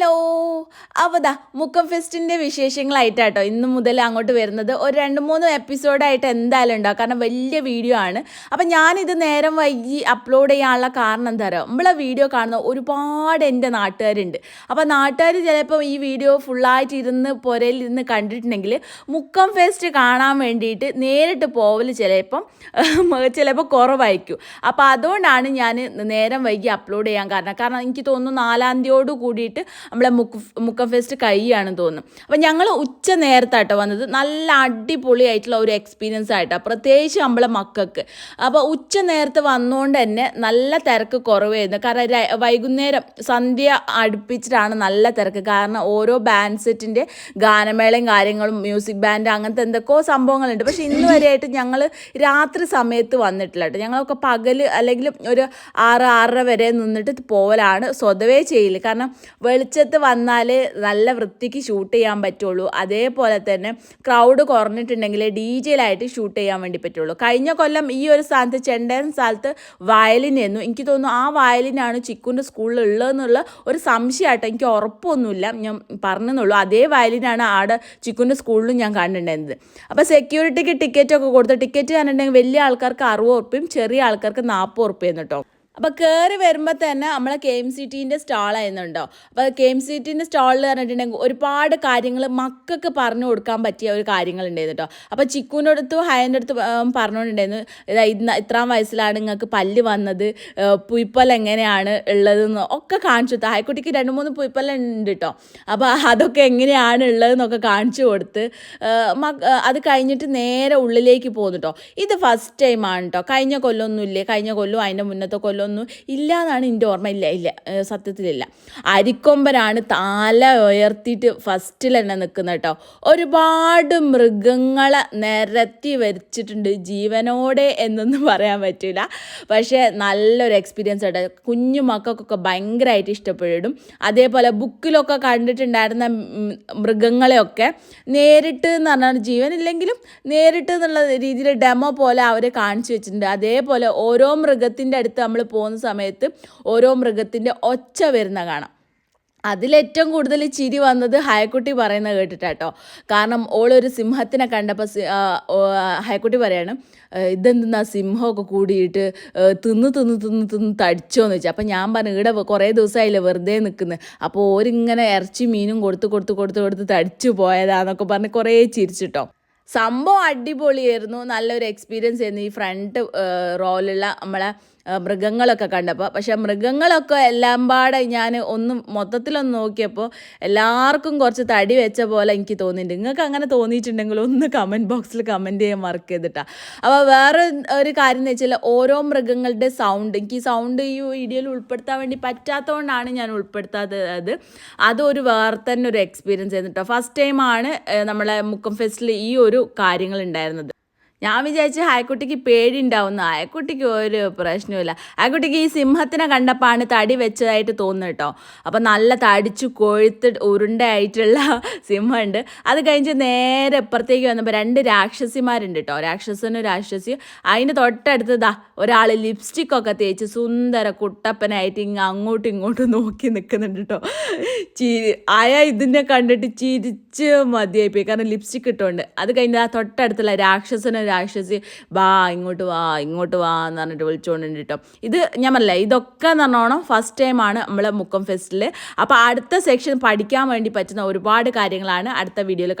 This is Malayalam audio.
ഹലോ. അപ്പോൾ ദാ മുക്കം ഫെസ്റ്റിന്റെ വിശേഷങ്ങളായിട്ടാട്ടോ ഇന്ന് മുതൽ അങ്ങോട്ട് വരുന്നത്. ഒരു രണ്ട് മൂന്ന് എപ്പിസോഡായിട്ട് എന്തായാലും ഉണ്ടാവും. കാരണം വലിയ വീഡിയോ ആണ്. അപ്പം ഞാനിത് നേരം വൈകി അപ്ലോഡ് ചെയ്യാനുള്ള കാരണം എന്താ പറയുക നമ്മളെ വീഡിയോ കാണുന്ന ഒരുപാട് എന്റെ നാട്ടുകാരുണ്ട്. അപ്പോൾ നാട്ടുകാർ ചിലപ്പോൾ ഈ വീഡിയോ ഫുള്ളായിട്ട് ഇരുന്ന് പുരയിലിരുന്ന് കണ്ടിട്ടുണ്ടെങ്കിൽ മുക്കം ഫെസ്റ്റ് കാണാൻ വേണ്ടിയിട്ട് നേരിട്ട് പോവൽ ചിലപ്പം ചിലപ്പോൾ കുറവായിരിക്കും. അപ്പോൾ അതുകൊണ്ടാണ് ഞാൻ നേരം വൈകി അപ്ലോഡ് ചെയ്യാൻ കാരണം. കാരണം എനിക്ക് തോന്നുന്നു നാലാം തീയതിയോട് കൂടിയിട്ട് നമ്മളെ മുക്ക് മുക്കഫെസ്റ്റ് കഴിയുകയാണെന്ന് തോന്നുന്നു. അപ്പം ഞങ്ങൾ ഉച്ച നേരത്താട്ടോ വന്നത്. നല്ല അടിപൊളിയായിട്ടുള്ള ഒരു എക്സ്പീരിയൻസ് ആയിട്ടാണ് പ്രത്യേകിച്ച് നമ്മളെ മക്കൾക്ക്. അപ്പോൾ ഉച്ച നേരത്ത് വന്നുകൊണ്ട് തന്നെ നല്ല തിരക്ക് കുറവായിരുന്നു. കാരണം വൈകുന്നേരം സന്ധ്യ അടുപ്പിച്ചിട്ടാണ് നല്ല തിരക്ക്. കാരണം ഓരോ ബാൻഡ് സെറ്റിന്റെ ഗാനമേളയും കാര്യങ്ങളും മ്യൂസിക് ബാൻഡ് അങ്ങനത്തെ എന്തൊക്കെയോ സംഭവങ്ങളുണ്ട്. പക്ഷേ ഇന്ന് വരെയായിട്ട് ഞങ്ങൾ രാത്രി സമയത്ത് വന്നിട്ടില്ല കേട്ടോ ഞങ്ങളൊക്കെ പകൽ അല്ലെങ്കിൽ ഒരു ആറ് ആറര വരെ നിന്നിട്ട് പോവലാണ്. സ്വതവേ ചെയ്യില്ല. കാരണം വെളിച്ചത്ത് വന്നാൽ നല്ല വൃത്തിക്ക് ഷൂട്ട് ചെയ്യാൻ പറ്റുള്ളൂ. അതേപോലെ തന്നെ ക്രൗഡ് കുറഞ്ഞിട്ടുണ്ടെങ്കിൽ ഡി ജെയിലായിട്ട് ഷൂട്ട് ചെയ്യാൻ വേണ്ടി പറ്റുള്ളൂ. കഴിഞ്ഞ കൊല്ലം ഈ ഒരു സ്ഥാനത്ത് ചെണ്ടൻ സ്ഥലത്ത് വയലിനായിരുന്നു എനിക്ക് തോന്നുന്നു ആ വയലിനാണ് ചിക്കുന്റെ സ്കൂളിൽ ഉള്ളതെന്നുള്ള ഒരു സംശയമായിട്ട് എനിക്ക് ഉറപ്പൊന്നുമില്ല. ഞാൻ പറഞ്ഞെന്നുള്ളൂ. അതേ വയലിനാണ് ആടെ ചിക്കുന്റെ സ്കൂളിലും ഞാൻ കണ്ടിട്ടുണ്ടായിരുന്നത്. അപ്പോൾ സെക്യൂരിറ്റിക്ക് ടിക്കറ്റ് ഒക്കെ കൊടുത്ത്. ടിക്കറ്റ് കണ്ടിട്ടുണ്ടെങ്കിൽ വലിയ ആൾക്കാർക്ക് അറുപത് ഉറുപ്പ്യം ചെറിയ ആൾക്കാർക്ക് നാൽപ്പത് ഉറുപ്പ്യം കേട്ടോ അപ്പോൾ കയറി വരുമ്പോൾ തന്നെ നമ്മളെ കെ എം സി ടീന്റെ സ്റ്റാളായിരുന്നുണ്ടോ അപ്പോൾ കെ എം സി ടീന്റെ സ്റ്റാളിൽ പറഞ്ഞിട്ടുണ്ടെങ്കിൽ ഒരുപാട് കാര്യങ്ങൾ മക്കൾക്ക് പറഞ്ഞു കൊടുക്കാൻ പറ്റിയ ഒരു കാര്യങ്ങളുണ്ടായിരുന്നു കേട്ടോ അപ്പോൾ ചിക്കുവിന്റെ അടുത്ത് ഹയന്റെ അടുത്ത് പറഞ്ഞുകൊണ്ടുണ്ടായിരുന്നു ഇതാ ഇത്രാം വയസ്സിലാണ് നിങ്ങൾക്ക് പല്ല് വന്നത്. പുയ്പ്പൽ എങ്ങനെയാണ് ഉള്ളതെന്ന് ഒക്കെ കാണിച്ചു കൊടുത്തു. ഹായ്ക്കുട്ടിക്ക് രണ്ട് മൂന്ന് പുയ്പ്പൽ ഉണ്ട് കേട്ടോ അപ്പോൾ അതൊക്കെ എങ്ങനെയാണ് ഉള്ളതെന്നൊക്കെ കാണിച്ചു കൊടുത്ത്. അത് കഴിഞ്ഞിട്ട് നേരെ ഉള്ളിലേക്ക് പോകുന്നു കേട്ടോ ഇത് ഫസ്റ്റ് ടൈമാണ് കേട്ടോ കഴിഞ്ഞ കൊല്ലമൊന്നുമില്ലേ കഴിഞ്ഞ കൊല്ലവും അതിന്റെ മുന്നത്തെ കൊല്ലമൊന്നും ഇല്ല എന്നാണ് എന്റെ ഓർമ്മ. ഇല്ല ഇല്ല. സത്യത്തിലില്ല. അരിക്കൊമ്പനാണ് തല ഉയർത്തിയിട്ട് ഫസ്റ്റിൽ തന്നെ നിൽക്കുന്നത് കേട്ടോ. ഒരുപാട് മൃഗങ്ങളെ നിരത്തി വരച്ചിട്ടുണ്ട് ജീവനോടെ എന്നൊന്നും പറയാൻ പറ്റില്ല പക്ഷേ നല്ലൊരു എക്സ്പീരിയൻസ് ആയിട്ട് കുഞ്ഞു മക്കൾക്കൊക്കെ ഭയങ്കരമായിട്ട് ഇഷ്ടപ്പെടും. അതേപോലെ ബുക്കിലൊക്കെ കണ്ടിട്ടുണ്ടായിരുന്ന മൃഗങ്ങളെയൊക്കെ നേരിട്ട് എന്ന് പറഞ്ഞാൽ ജീവനില്ലെങ്കിലും നേരിട്ട് എന്നുള്ള രീതിയിൽ ഡെമോ പോലെ അവരെ കാണിച്ചു വെച്ചിട്ടുണ്ട്. അതേപോലെ ഓരോ മൃഗത്തിന്റെ അടുത്ത് നമ്മൾ പോകുന്ന സമയത്ത് ഓരോ മൃഗത്തിന്റെ ഒച്ച വരുന്ന കാണാം. അതിലേറ്റവും കൂടുതൽ ചിരി വന്നത് ഹയക്കുട്ടി പറയുന്നത് കേട്ടിട്ടാട്ടോ. കാരണം ഓളൊരു സിംഹത്തിനെ കണ്ടപ്പോൾ സി- ഹയക്കുട്ടി പറയാണ് "ഏഹ്, ഇതെന്തെന്നാ സിംഹമൊക്കെ കൂടിയിട്ട് തിന്ന് തിന്ന് തിന്ന് തിന്ന് തടിച്ചോന്ന് വെച്ചാൽ അപ്പം ഞാൻ പറഞ്ഞു ഇവിടെ കുറേ ദിവസമായില്ലേ വെറുതെ നിൽക്കുന്നത് അപ്പോൾ ഓരിങ്ങനെ ഇറച്ചി മീനും കൊടുത്ത് കൊടുത്ത് കൊടുത്ത് കൊടുത്ത് തടിച്ചു പോയതാന്നൊക്കെ പറഞ്ഞ് കുറേ ചിരിച്ചിട്ടോ. സംഭവം അടിപൊളിയായിരുന്നു. നല്ലൊരു എക്സ്പീരിയൻസ് ആയിരുന്നു. ഈ ഫ്രണ്ട് റോയിലുള്ള നമ്മളെ മൃഗങ്ങളൊക്കെ കണ്ടപ്പോൾ. പക്ഷേ മൃഗങ്ങളൊക്കെ എല്ലാം പാടെ ഞാൻ ഒന്ന് മൊത്തത്തിലൊന്ന് നോക്കിയപ്പോൾ എല്ലാവർക്കും കുറച്ച് തടി വെച്ച പോലെ എനിക്ക് തോന്നിയിട്ടുണ്ട്. നിങ്ങൾക്ക് അങ്ങനെ തോന്നിയിട്ടുണ്ടെങ്കിൽ ഒന്ന് കമന്റ് ബോക്സിൽ കമന്റ് ചെയ്യാൻ മറക്ക് ചെയ്തിട്ടാണ് അപ്പോൾ വേറെ ഒരു കാര്യം എന്ന് വെച്ചാൽ ഓരോ മൃഗങ്ങളുടെ സൗണ്ട് എനിക്ക് ഈ സൗണ്ട് ഈ വീഡിയോയിൽ ഉൾപ്പെടുത്താൻ വേണ്ടി പറ്റാത്തതുകൊണ്ടാണ് ഞാൻ ഉൾപ്പെടുത്താത്തത്. അതൊരു വേറെ തന്നെ ഒരു എക്സ്പീരിയൻസ് ആയിരുന്നു കേട്ടോ. ഫസ്റ്റ് ടൈമാണ് നമ്മളെ മുക്കം ഫെസ്റ്റിൽ ഈ ഒരു കാര്യങ്ങൾ ഉണ്ടായിരുന്നത്. ഞാൻ വിചാരിച്ചു ആയക്കുട്ടിക്ക് പേടി ഉണ്ടാവുന്നു ഹായ്ക്കുട്ടിക്ക് ഒരു പ്രശ്നമില്ല ആയക്കുട്ടിക്ക് ഈ സിംഹത്തിനെ കണ്ടപ്പോഴാണ് തടി വെച്ചതായിട്ട് തോന്നുന്നു കേട്ടോ. അപ്പം നല്ല തടിച്ചു കൊഴുത്ത് ഉരുണ്ടായിട്ടുള്ള സിംഹമുണ്ട്. അത് കഴിഞ്ഞ് നേരെ ഇപ്പുറത്തേക്ക് വന്നപ്പോൾ രണ്ട് രാക്ഷസിമാരുണ്ട് കേട്ടോ. രാക്ഷസനും രാക്ഷസിയും. അതിന് തൊട്ടടുത്തതാ ഒരാൾ ലിപ്സ്റ്റിക് ഒക്കെ തേച്ച് സുന്ദര കുട്ടപ്പനായിട്ട് ഇങ്ങ് അങ്ങോട്ടും ഇങ്ങോട്ടും നോക്കി നിൽക്കുന്നുണ്ട് കേട്ടോ. ചിരി ആയ ഇതിനെ കണ്ടിട്ട് ചിരിച്ച് മതിയായിപ്പോയി. കാരണം ലിപ്സ്റ്റിക് ഇട്ടുകൊണ്ട് അത് കഴിഞ്ഞ് ആ തൊട്ടടുത്തുള്ള രാക്ഷസനും രാക്ഷസി വാ ഇങ്ങോട്ട് വാ ഇങ്ങോട്ട് വാ എന്ന് പറഞ്ഞിട്ട് വിളിച്ചുകൊണ്ടുണ്ട് കേട്ടോ ഇത് ഞാൻ പറഞ്ഞില്ല ഇതൊക്കെ എന്ന് പറഞ്ഞോണം ഫസ്റ്റ് ടൈമാണ് നമ്മളെ മുക്കം ഫെസ്റ്റിൽ അപ്പോൾ അടുത്ത സെക്ഷൻ പഠിക്കാൻ വേണ്ടി പറ്റുന്ന ഒരുപാട് കാര്യങ്ങളാണ് അടുത്ത വീഡിയോയിൽ